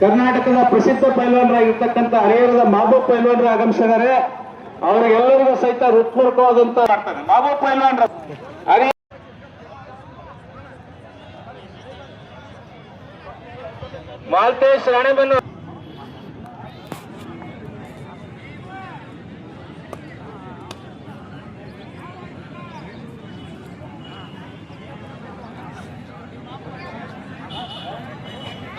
ಕರ್ನಾಟಕದ ಪ್ರಸಿದ್ಧ ಪೈಲ್ವಾನರಾಗಿರ್ತಕ್ಕಂಥ ಹರಿಹರದ ಮಹಬೂಬ್ ಪೈಲ್ವಾನರು ಆಗಮಿಸಿದ್ದಾರೆ. ಅವರಿಗೆಲ್ಲರಿಗೂ ಸಹಿತ ಹೃತ್ಪೂರ್ವಕವಾದಂತ ಮಾಡ್ತಾರೆ ಪೈಲ್ವಾನ್ ಪೈಲ್ವಾನ್ರ ಮಾಲ್ತೇಶ್ ರಾಣೆಬೆನ್ನೂರು.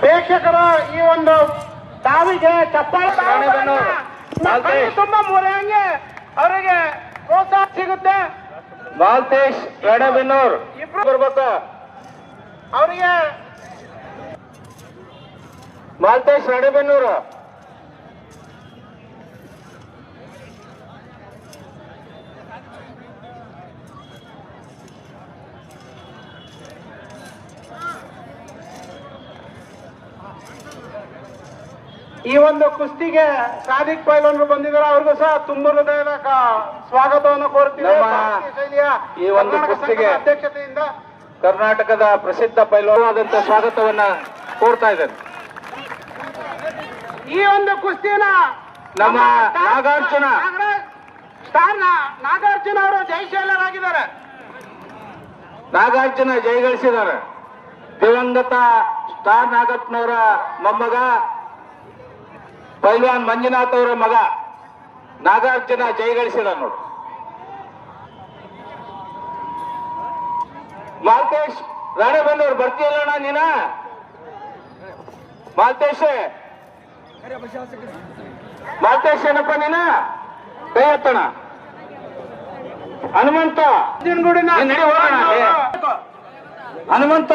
ಪ್ರೇಕ್ಷಕರು ಈ ಒಂದು ತಾವಿಗೆ ಚಪ್ಪಾಳೆ. ತುಂಬಾ ಮೂರಂಗೆ ಅವರಿಗೆ ಪ್ರೋತ್ಸಾಹ ಸಿಗುತ್ತೆ. ಮಾಲ್ತೇಶ್ ರಾಣೆಬೆನ್ನೂರು ಇಬ್ರು ಬರ್ಬೇಕು ಅವರಿಗೆ ಮಾಲ್ತೇಶ್ ರಾಣೆಬೆನ್ನೂರು. ಈ ಒಂದು ಕುಸ್ತಿಗೆ ಸಾದಿಕ್ ಪೈಲನ್ರು ಬಂದಿದ್ದಾರೆ. ಅವ್ರಿಗೂ ಸಹ ತುಂಬ ಹೃದಯದ ಸ್ವಾಗತವನ್ನು ಕೋರುತ್ತೀವಿ. ಈ ಒಂದು ಕುಸ್ತಿಗೆ ಅಧ್ಯಕ್ಷತೆಯಿಂದ ಕರ್ನಾಟಕದ ಪ್ರಸಿದ್ಧ ಪೈಲ್ವಾನವಾದಂತ ಸ್ವಾಗತವನ್ನ ಕೋರ್ತಾ ಇದ್ದೇನೆ. ಈ ಒಂದು ಕುಸ್ತಿನ ನಮ್ಮ ನಾಗಾರ್ಜುನ. ನಾಗರಾಜ್- ಸ್ಟಾರ್ ನಾಗಾರ್ಜುನ ಅವರು ಜಯಶೈಲರಾಗಿದ್ದಾರೆ. ನಾಗಾರ್ಜುನ ಜಯಗಳಿಸಿದ್ದಾರೆ ದಿವಂಗತ ಸ್ಟಾರ್ ನಾಗತ್ನವರ ಮೊಮ್ಮಗ ಪೈಲ್ವಾನ್ ಮಂಜುನಾಥ್ ಅವರ ಮಗ ನಾಗಾರ್ಜುನ ಜಯಗಳಿಸಿದ ನೋಡು. ಮಾಲ್ತೇಶ್ ರಾಣೆಬೆನ್ನೂರು ಬರ್ತೀಯಲ್ಲಣ್ಣ ನೀನ? ಮಾಲ್ತೇಶ್ ಮಾಲ್ತೇಶ್ ಏನಪ್ಪ ನೀನ? ಕೈ ಎತ್ತಣ ಹನುಮಂತ ಹನುಮಂತ.